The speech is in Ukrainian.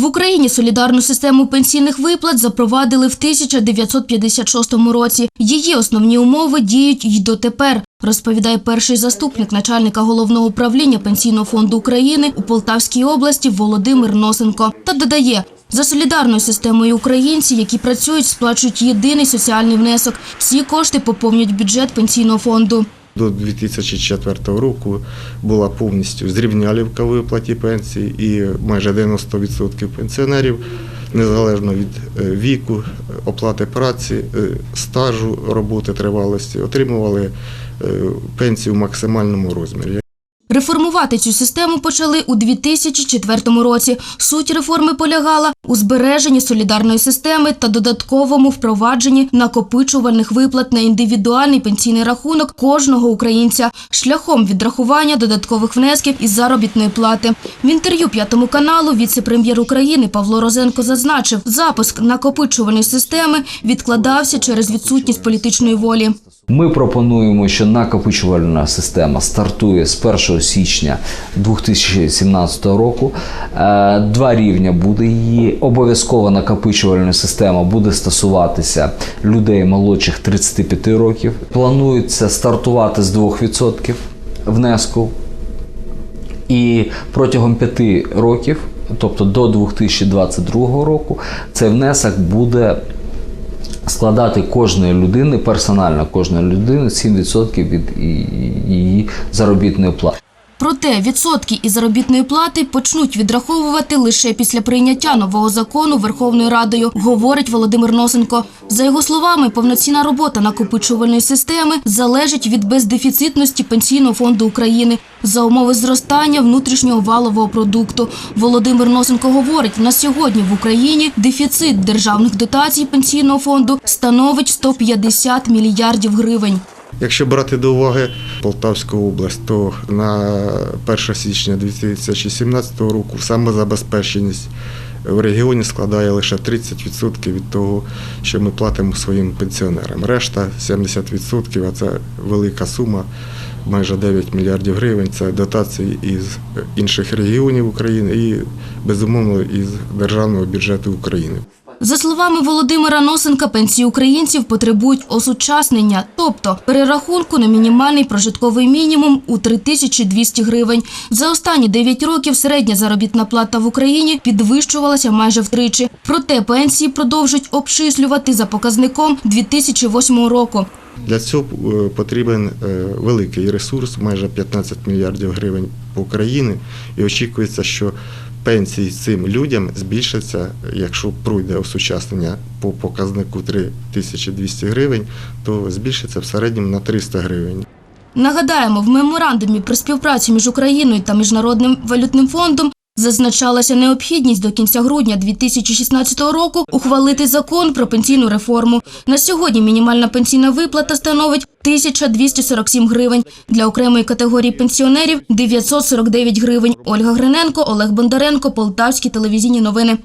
В Україні солідарну систему пенсійних виплат запровадили в 1956 році. Її основні умови діють й дотепер, розповідає перший заступник начальника головного управління Пенсійного фонду України у Полтавській області Володимир Носенко. Та додає, за солідарною системою українці, які працюють, сплачують єдиний соціальний внесок. Всі кошти поповнюють бюджет пенсійного фонду. До 2004 року була повністю зрівнялівка виплаті пенсії і майже 90% пенсіонерів, незалежно від е, віку, оплати праці, е, стажу роботи тривалості, отримували е, пенсію в максимальному розмірі. Реформувати цю систему почали у 2004 році. Суть реформи полягала у збереженні солідарної системи та додатковому впровадженні накопичувальних виплат на індивідуальний пенсійний рахунок кожного українця шляхом відрахування додаткових внесків із заробітної плати. В інтерв'ю п'ятому каналу віце-прем'єр України Павло Розенко зазначив, запуск накопичувальної системи відкладався через відсутність політичної волі. Ми пропонуємо, що накопичувальна система стартує з 1 січня 2017 року. Е, Два рівня буде її. Обов'язкова накопичувальна система буде стосуватися людей молодших 35 років. Планується стартувати з 2% внеску. І протягом п'яти років, тобто до 2022 року, цей внесок буде складати кожної людини, персонально кожної людини 7% від її заробітної плати. Проте відсотки із заробітної плати почнуть відраховувати лише після прийняття нового закону Верховною Радою, говорить Володимир Носенко. За його словами, повноцінна робота накопичувальної системи залежить від бездефіцитності пенсійного фонду України за умови зростання внутрішнього валового продукту. Володимир Носенко говорить, на сьогодні в Україні дефіцит державних дотацій пенсійного фонду становить 150 мільярдів гривень. Якщо брати до уваги Полтавську область, то на 1 січня 2017 року самозабезпеченість в регіоні складає лише 30% від того, що ми платимо своїм пенсіонерам. Решта 70%, а це велика сума, майже 9 мільярдів гривень. Це дотації із інших регіонів України і, безумовно, із державного бюджету України. За словами Володимира Носенка, пенсії українців потребують осучаснення, тобто перерахунку на мінімальний прожитковий мінімум у 3200 гривень. За останні 9 років середня заробітна плата в Україні підвищувалася майже втричі. Проте пенсії продовжують обчислювати за показником 2008 року. Для цього е, потрібен е, великий ресурс, майже 15 мільярдів гривень по Україні, і очікується, що пенсії цим людям збільшаться, якщо пройде осучаснення по показнику 3200 гривень, то збільшиться в середньому на 300 гривень. Нагадаємо, в меморандумі про співпрацю між Україною та Міжнародним валютним фондом зазначалася необхідність до кінця грудня 2016 року ухвалити закон про пенсійну реформу. На сьогодні мінімальна пенсійна виплата становить 1247 гривень. Для окремої категорії пенсіонерів 949 гривень. Ольга Гриненко, Олег Бондаренко, Полтавські телевізійні новини.